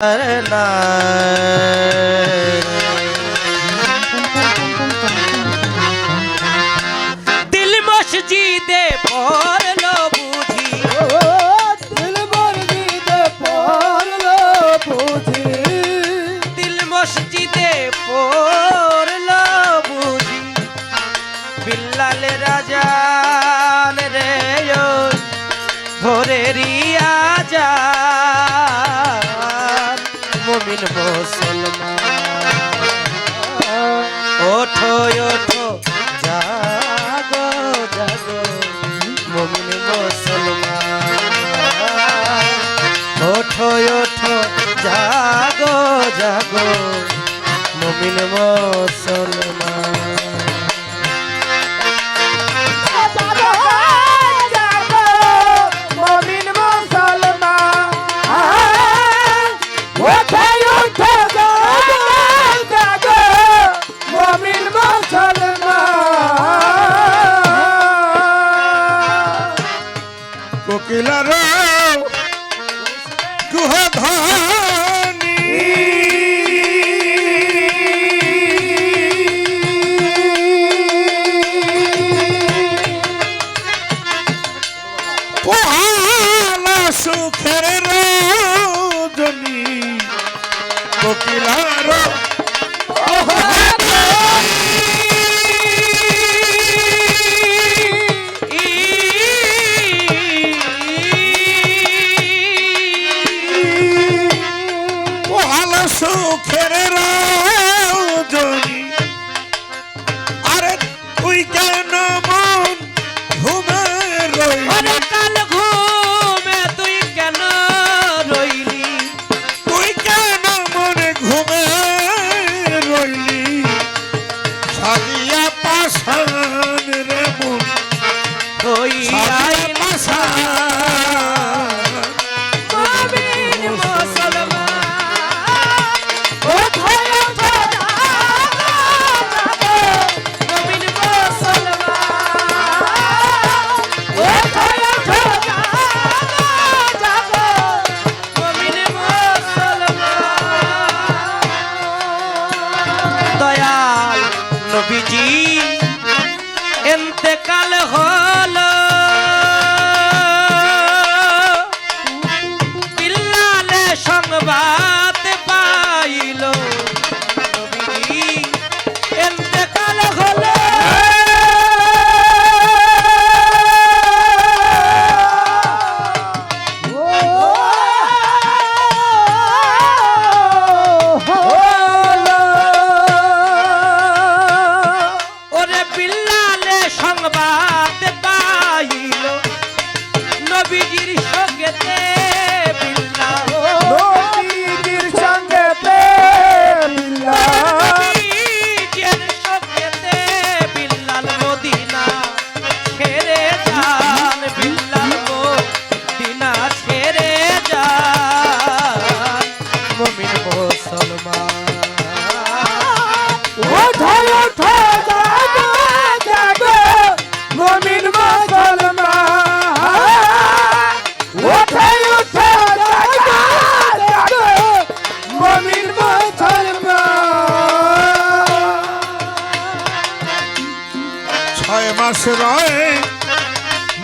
না কোকিলার সুখের রজনী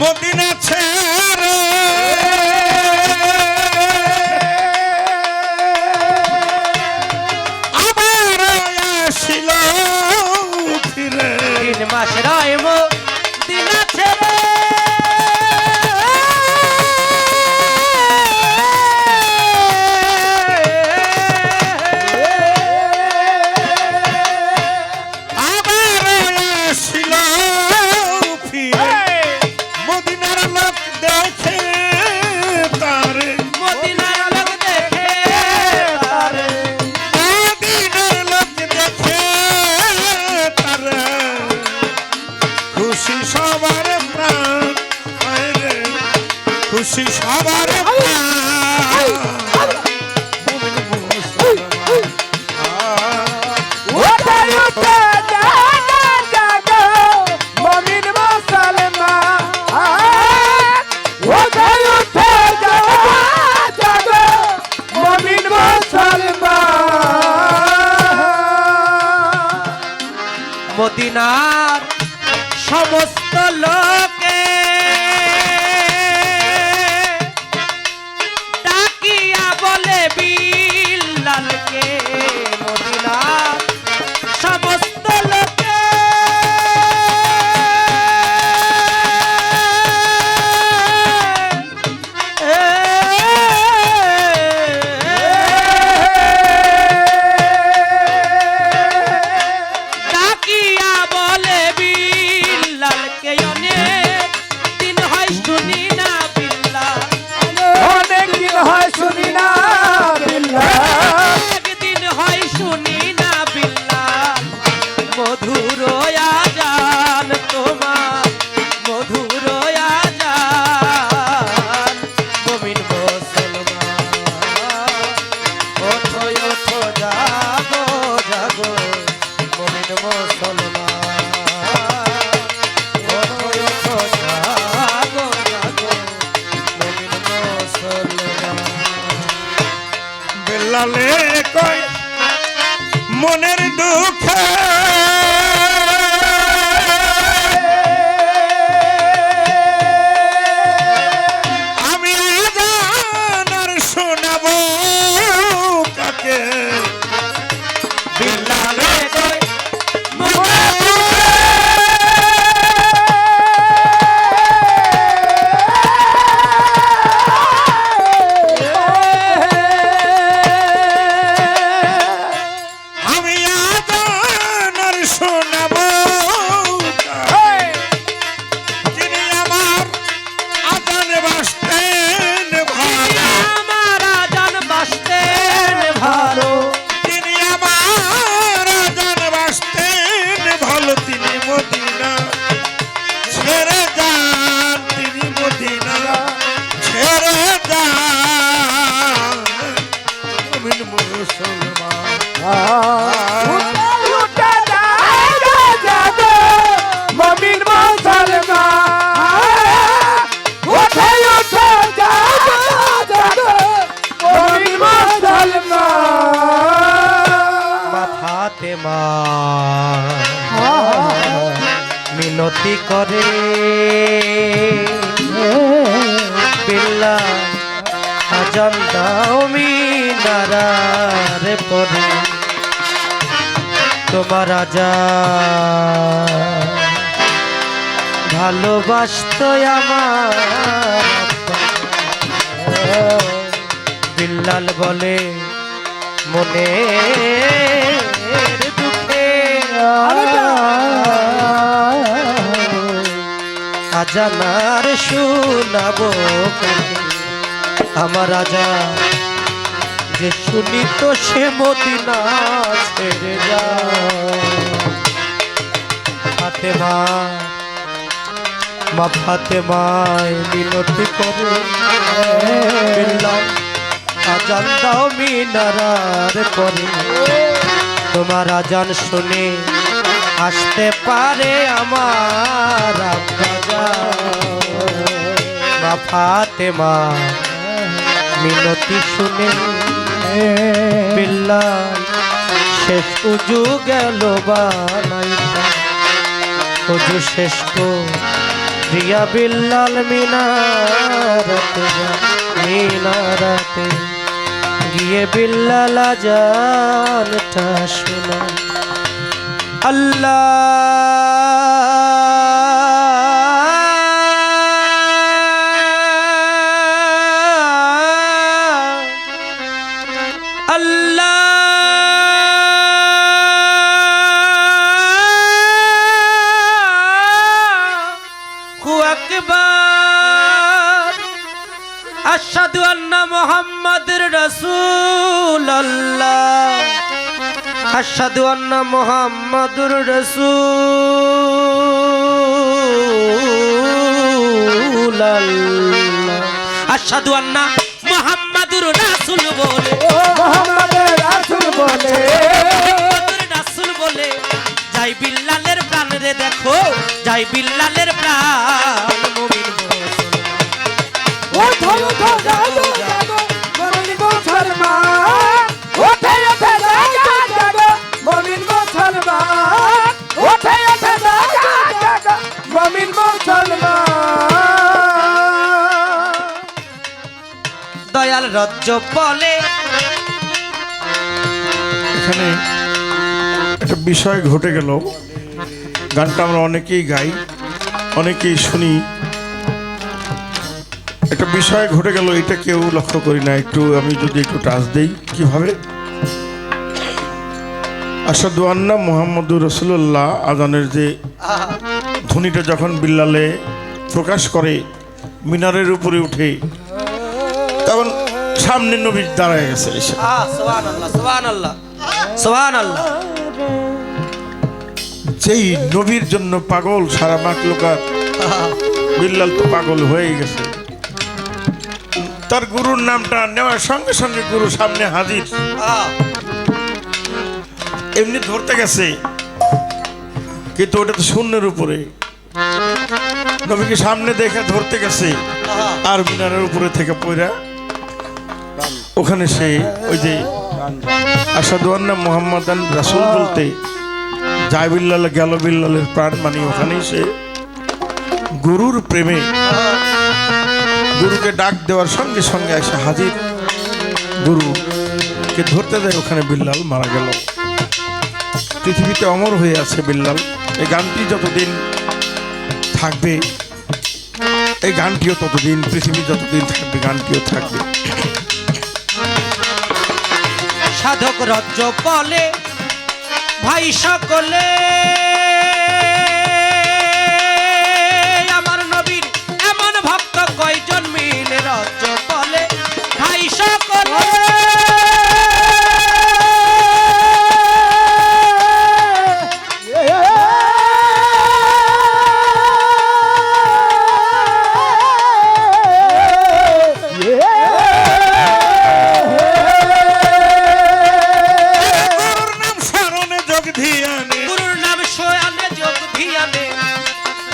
মদিনা ছেড়ে মদিনার সমস্ত মনের দুঃখে তোমার আজা ভালোবাসত আমার বিল্লাল বলে মনে আজানার শুনাবো আমার রাজা যে শুনি তো সে মদিনা ছেড়ে যা হাতে মা মা ফাতে মায় মিনতি করে। বিল্লাল আজান দাও মিনারার পরে। তোমার আজান শুনে আসতে পারে আমার। মা ফাতেমা, মিনতি শুনে বিল্লাল, শেষ উজু গেল বানাইতা। উজু শেষ প্রিয়া বিল্লাল মিনারাতে মিনারাতে। গিয়ে বিল্লাল আজানটা শোনা আল্লাহ! আশহাদু আন্না মুহাম্মাদুর রাসূলুল্লাহ। আশহাদু আন্না মুহাম্মাদুর রাসূলুল্লাহ। আশহাদু আন্না মুহাম্মাদুর রাসূল বলে। মোহাম্মদের রাসূল বলে। মুহাম্মাদুর রাসূল বলে। যাই বিল্লালের প্রাণ রে দেখো যাই বিল্লালের প্রাণ মুমিন ও ধরো ধরো এখানে একটা বিষয় ঘটে গেল। গানটা আমরা অনেকেই গাই অনেকেই শুনি। বিষয় ঘটে গেল এটা কেউ লক্ষ্য করি না। একটু আমি যদি একটু টাচ দেই কীভাবে? আসাদু আন্না মোহাম্মদুর রসুল্লাহ আজানের যে ধ্বনিটা যখন বিল্লালে প্রকাশ করে মিনারের উপরে উঠে তখন সামনে নবী দাঁড়ায় গেছে যেই নবীর জন্য পাগল সারা মাকলুকার বিল্লাল তো পাগল হয়ে গেছে। তার গুরুর নামটা নেওয়ার সঙ্গে সঙ্গে গুরু সামনে হাজির। এমনি ধরতে গেছে। কিন্তু ওটা তো শূন্যের উপরে। নবীকে সামনে দেখে ধরতে গেছে। আর মিনারের উপরে থেকে পয়রা ওখানে সে ওই যে আসাদুয়ান্না মোহাম্মদান রাসুল বলতে যায় বিল্লাল গেল বিল্লালের প্রাণ মানে ওখানেই সে গুরুর প্রেমে গুরুকে ডাক দেওয়ার সঙ্গে সঙ্গে এসে হাজির গুরুকে ধরতে দেয় ওখানে বিল্লাল মারা গেল। পৃথিবীতে অমর হয়ে আছে বিল্লাল। এই গানটি যতদিন থাকবে, এই গানটিও ততদিন, পৃথিবী যতদিন থাকবে, গানটিও থাকবে। সাধক রজ্জ বলে ভাই সকলে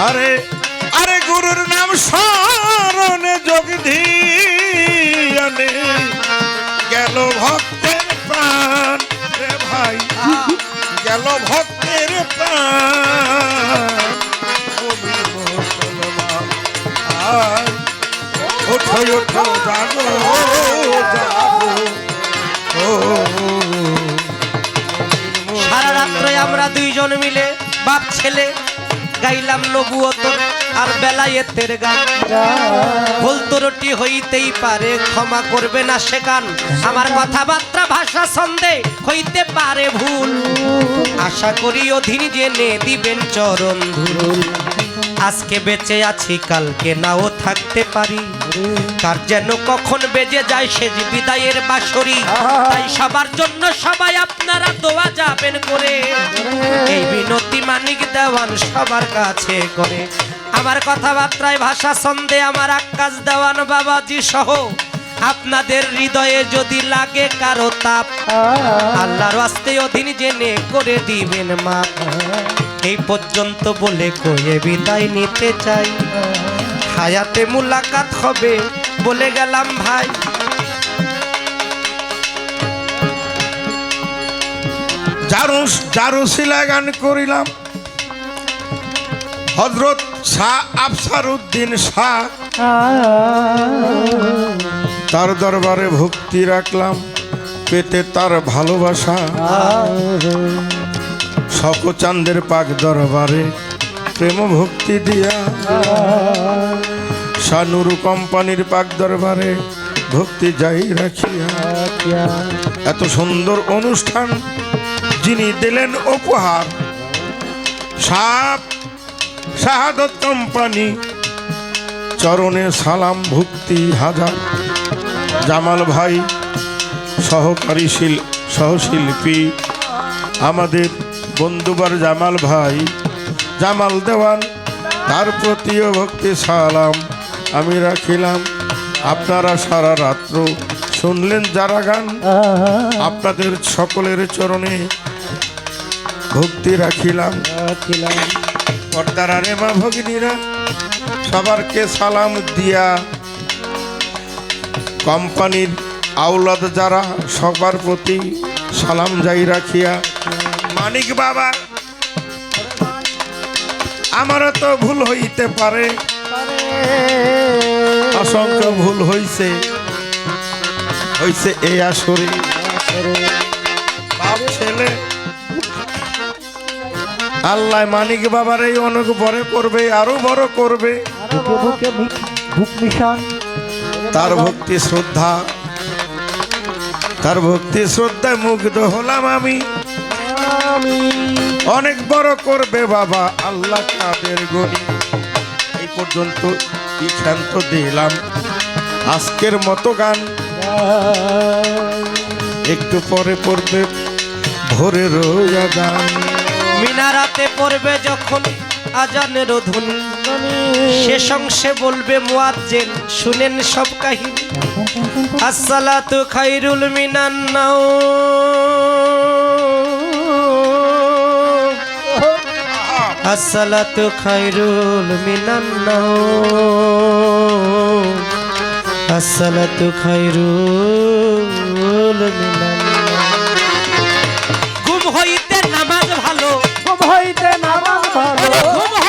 আরে আরে গুরুর নাম স্মরণে যোগ ধিয়ানে গেল ভক্তের প্রাণ রে ভাই গেল ভক্তের প্রাণ। ওঠো ওঠো জাগো জাগো। সারা রাত্রে আমরা দুইজন মিলে বাপ ছেলে গাইলাম নবুয়ত আর বেলায়েতের গান। ভুল ত্রুটি হইতেই পারে, ক্ষমা করবে না সে গান। আমার কথাবার্তা, ভাষা, ছন্দে হইতে পারে ভুল। আশা করি অধীন জেনে দিবেন চরণ ধুল আজকে বেঁচে আছি, কালকে নাও থাকতে পারি। কার যেন কখন বেজে যায় সেজ বিদায়ের বাসরি তাই সবার জন্য সবাই আপনারা দোয়া যাবেন করে। এই মানিক দেওয়ান সবার কাছে করে। আমার কথাবার্তায় ভাষা ছন্দে আমার আকাশ দেওয়ান বাবাজি সহ। আপনাদের হৃদয়ে যদি লাগে কারও তাপ, আল্লাহর আস্তে অধীন জেনে করে দিবেন মা এই পর্যন্ত বলে কয়ে বিদায় নিতে চাই। হায়াতে মুলাকাত হবে বলে গেলাম ভাই। জারু জারু শিলা গান করিলাম। হজরত শাহ আফসার উদ্দিন শাহ। তার দরবারে ভক্তি রাখলাম পেতে তার ভালোবাসা। শকচান্দের পাক দরবারে প্রেম ভক্তি দিয়া। শানুরু কোম্পানির পাক দরবারে ভক্তি যাই রাখিয়া। এত সুন্দর অনুষ্ঠান যিনি দিলেন উপহার সাপ শাহাদত কোম্পানি চরণে সালাম ভক্তি হাজার। জামাল ভাই, সহকারী শিল সহশিল্পী। আমাদের বন্ধুবার জামাল ভাই, জামাল দেওয়ান, তার প্রতিও ভক্তি সালাম আমি রাখিলাম। আপনারা সারা রাত্র শুনলেন যারা গান। আপনাদের সকলের চরণে ভক্তি রাখিলাম। রাখিলাম। পর্দারা রে মা ভগিনীরা, সবারকে সালাম দিয়া কোম্পানির আওলাদ যারা, সবার প্রতি সালাম যাই রাখিয়া, মানিক বাবা, আমারও তো ভুল হইতে পারে। অসংখ্য ভুল হইছে। হইছে এই আসরে। ছেলে আল্লাহ মানিক বাবার এই অনেক বড় করবে আরও বড় করবে। তার ভক্তি শ্রদ্ধা। তার ভক্তি শ্রদ্ধায় মুগ্ধ হলাম আমি। অনেক বড় করবে বাবা আল্লাহ কাদের গনি এই পর্যন্ত কি ক্ষান্ত দিলাম। আজকের মতো গান। একটু পরে পড়বে ভোরের গান। মিনারাতে পড়বে যখন আজানের ধুন। শেষ অংশে বলবে, মুয়াজ্জেন, শুনেন সব কাহিনী। আসসালাতু খাইরুল মিনান নাও। আসসালাতু খাইরুল মিনান নাও। আসসালাতু খাইরুল ভালো।